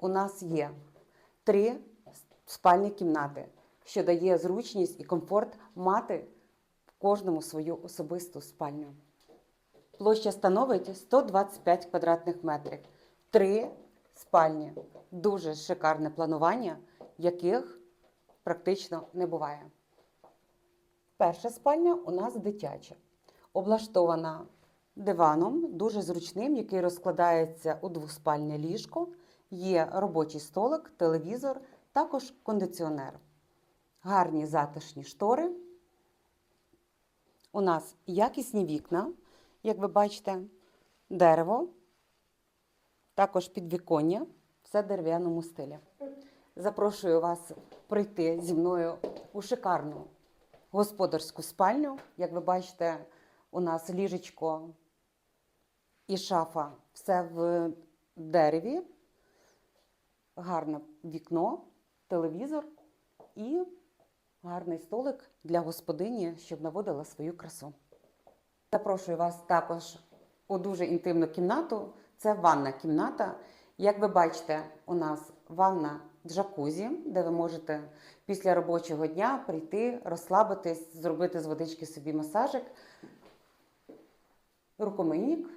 у нас є три спальні кімнати, що дає зручність і комфорт мати кожному свою особисту спальню. Площа становить 125 квадратних метрів. Три спальні. Дуже шикарне планування, яких практично не буває. Перша спальня у нас дитяча, облаштована диваном, дуже зручним, який розкладається у двоспальне ліжко. Є робочий столик, телевізор, також кондиціонер. Гарні затишні штори. У нас якісні вікна, як ви бачите, дерево, також підвіконня, все в дерев'яному стилі. Запрошую вас прийти зі мною у шикарну господарську спальню. Як ви бачите, у нас ліжечко і шафа все в дереві, гарне вікно, телевізор і гарний столик для господині, щоб наводила свою красу. Запрошую вас також у дуже інтимну кімнату. Це ванна кімната. Як ви бачите, у нас ванна джакузі, де ви можете після робочого дня прийти, розслабитись, зробити з водички собі масажик, рукомийник,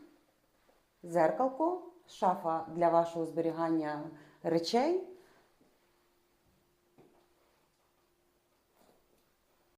зеркалко, шафа для вашого зберігання речей